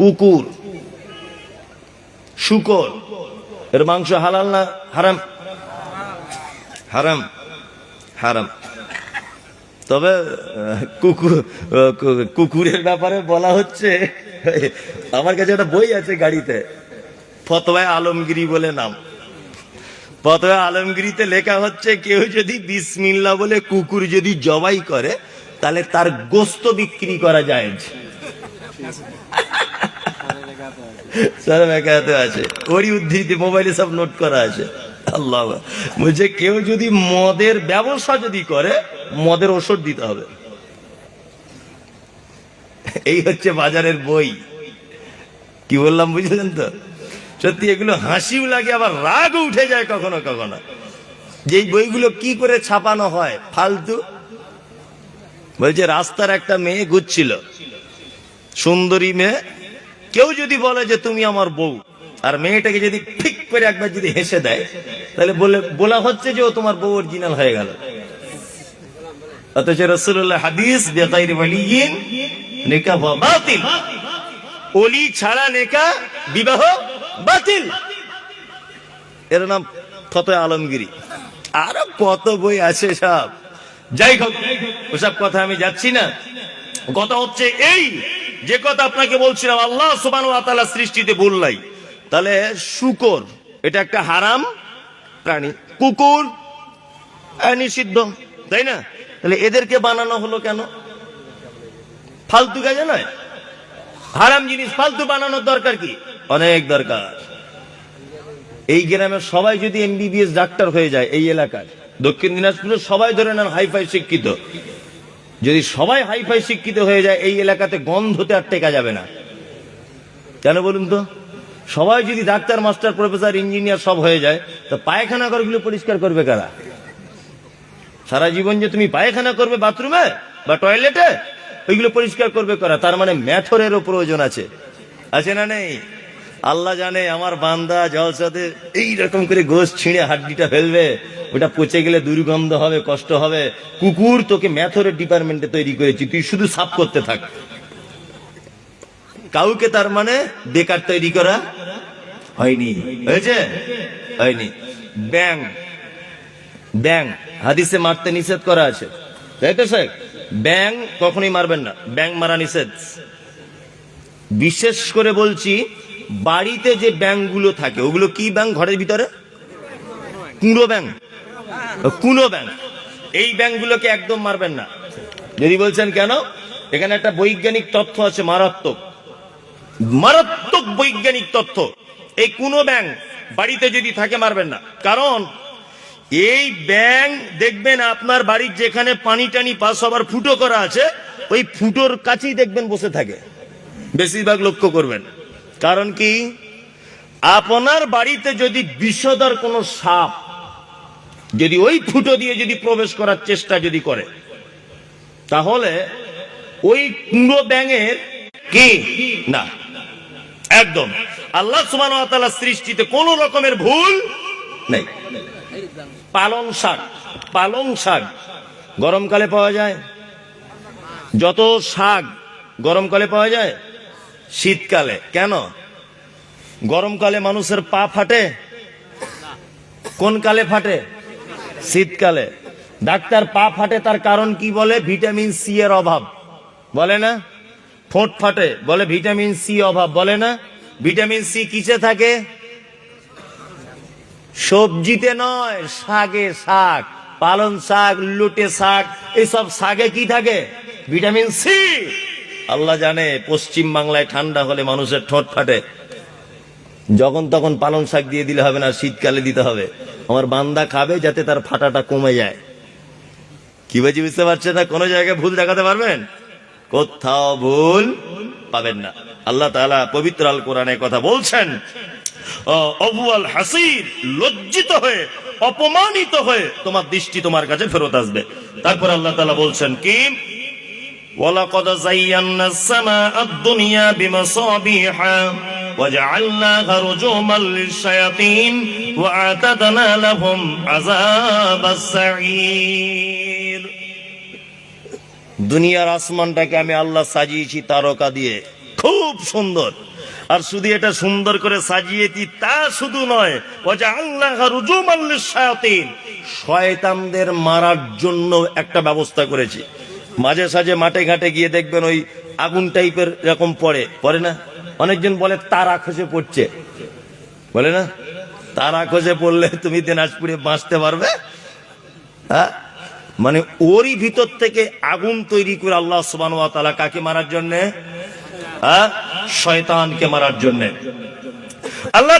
কুকুর, শুকর। এর মাংস হালাল না হারাম? হারাম হারাম। তবে কুকুর কুকুরের ব্যাপারে বলা হচ্ছে, আমার কাছে একটা বই আছে গাড়িতে ফতোয়ায় আলমগিরি বলে নাম। ফতোয়া আলমগিরিতে লেখা হচ্ছে, কেউ যদি বিসমিল্লা বলে কুকুর যদি জবাই করে, তাহলে তার গোস্ত বিক্রি করা যায়। সব একাতে আছে। ওরই উদ্ধৃতি মোবাইলে সব নোট করা আছে। আল্লাহ। বলছে, কেউ যদি মদের ব্যবসা যদি করে, মদের ওষুধ দিতে হবে। এই হচ্ছে বাজারের বই। কি বললাম, বুঝলেন তো? সত্যি এগুলো হাসিও লাগে, আবার রাগও উঠে যায় কখনো কখনো। যে বইগুলো কি করে ছাপানো হয়, ফালতু? বলছে, রাস্তার একটা মেয়ে ঘুরছিল। সুন্দরী মেয়ে কেউ যদি বলে যে তুমি আমার বউ, আর মেয়েটাকে যদি ঠিক করে একবার যদি হেসে দেয়, তাহলে বলে, বলা হচ্ছে যে ও তোমার বউ অরিজিনাল হয়ে গেল। অথচ রসুল্লাহ হাদিস বাতিল। অলি ছাড়া নেকা বিবাহ বাতিল। এর নাম ফতোয় আলমগিরি। আরও কত বই আছে সব। যাই হোক, ওসব কথা আমি যাচ্ছি না। কথা হচ্ছে এই যে কথা আপনাকে বলছিলাম, আল্লাহ সুবান সৃষ্টিতে বললাই তাহলে শুকর, এটা একটা হারাম প্রাণী। কুকুর নিষিদ্ধ, তাই না? তাহলে এদেরকে বানানো হলো কেন? ফালতু কাজে নয়? হারাম জিনিস, ফালতু বানানোর দরকার কি? অনেক দরকার। এই গ্রামের সবাই যদি এমবিবিএস ডাক্তার হয়ে যায়, এই এলাকায় দক্ষিণ দিনাজপুরে সবাই ধরে নেন হাইফাই শিক্ষিত। যদি সবাই হাইফাই শিক্ষিত হয়ে যায়, এই এলাকাতে গন্ধতে আর টেকা যাবে না। কেন বলুন তো? সবাই যদি ডাক্তার, মাস্টার, প্রফেসর, ইঞ্জিনিয়ার সব হয়ে যায়, তো পায়খানা ঘরগুলো পরিষ্কার করবে কারা? সারা জীবন যে তুমি পায়খানা করবে বাথরুমে বা টয়লেটে, ওইগুলো পরিষ্কার করবে করা? তার মানে ম্যাথরেরও প্রয়োজন আছে। আছে না নেই? আল্লাহ জানে আমার বান্দা জলসাতে এইরকম করে গোশ ছিঁড়ে হাড্ডিটা ফেলবে। ওটা পচে গেলে দুর্গন্ধ হবে, কষ্ট হবে। কুকুর তোকে ম্যাথরের ডিপার্টমেন্টে তৈরি করেছি, তুই শুধু সাফ করতে থাক। কাউকে তার মানে বেকার তৈরি করা হয়নি। হয়েছে? হয়নি। ব্যাং। ব্যাং। হাদিসে মারতে নিষেধ করা আছে। তাই তো শেখ ব্যাং কখনোই মারবেন না। ব্যাং মারা নিষেধ। বিশেষ করে বলছি বাড়িতে যে ব্যাংকগুলো থাকে, ওগুলো কি ব্যাংক ঘরের ভিতরে? কুঁড়ো ব্যাংক। কুঁড়ো ব্যাংক। এই ব্যাংকগুলোকে একদম মারবেন না। যদি বলছেন কেন? এখানে একটা বৈজ্ঞানিক তথ্য আছে, মারাত্মক। মারাত্মক বৈজ্ঞানিক তথ্য। এই কোনো ব্যাংক বাড়িতে যদি থাকে, মারবেন না। কারণ, এই ব্যাংক দেখবেন আপনার বাড়ির যেখানে পানি টানি পাস হবার ফুটো করা আছে, ওই ফুটোর কাছেই দেখবেন বসে থাকে। বেশিরভাগ লক্ষ্য করবেন। কারণ কি? আপনার বাড়িতে যদি বিষদার কোনো সাপ যদি ওই ফুটো দিয়ে যদি প্রবেশ করার চেষ্টা যদি করে, তাহলে ওই কুঁড়ো ব্যাঙের কি? না। একদম। আল্লাহ সুবান সৃষ্টিতে কোন রকমের ভুল নেই। পালং শাক পালং শাক গরমকালে পাওয়া যায়। যত শাক গরমকালে পাওয়া যায় শীতকালে। কেন? গরমকালে মানুষের পা ফাটে? কোন কালে ফাটে? শীতকালে। ডাক্তার পা ফাটে তার কারণ কি বলে? ভিটামিন সি এর অভাব। বলে না? ঠোঁট ফাটে বলে ভিটামিন সি অভাব। বলে না? ভিটামিন সি কিসে থাকে? সবজিতে নয় শাকে শাক পালন শাক, লুটে শাক এইসব শাকে কি থাকে? Vitamin C. আল্লাহ জানে, পশ্চিম বাংলায় ঠান্ডা হলে মানুষের ঠোঁট ফাটে। যখন তখন পালং শাক দিয়ে দিলে হবে না, শীতকালে দিতে হবে। আমার বান্দা খাবে যাতে তার ফাটাটা কমে যায়। কি বলছি বুঝতে পারছেন না? কোনো জায়গায় ভুল দেখাতে পারবেন? কোথাও ভুল পাবেন না। আল্লাহ তালা পবিত্র আল কোরআনে কথা বলছেন আল হাসির লজ্জিত হয়ে, অপমানিত হয়ে তোমার দৃষ্টি তোমার কাছে ফেরত আসবে। তারপর আল্লাহ তাআলা বলছেন, কি? ولقد زينا السماء الدنيا بمصابيح وجعلناها رجوما للشياطين وأعتدنا لهم عذاب السعير দুনিয়ার আসমানটাকে আমি আল্লাহ সাজিয়েছি তারকা দিয়ে খুব সুন্দর আর শুধু এটা সুন্দর করে সাজিয়েছি তা শুধু নয় ও যে আল্লাহ রুজুম শায়াতিন শয়তানদের মারার জন্য একটা ব্যবস্থা করেছি মাঝে সাঝে মাঠে ঘাটে গিয়ে দেখবেন ওই আগুন টাইপের এরকম পড়ে। পড়ে না? অনেকজন বলে, তারা খসে পড়ছে। বলে না? তারা খসে পড়লে তুমি দিনাজপুরে বাঁচতে পারবে? হ্যাঁ? মানে ওরই ভিতর থেকে আগুন তৈরি করে আল্লাহ সুবান কাকে মারার জন্যে? হ্যাঁ? শয়তানকে মারার জন্যে। আল্লাহ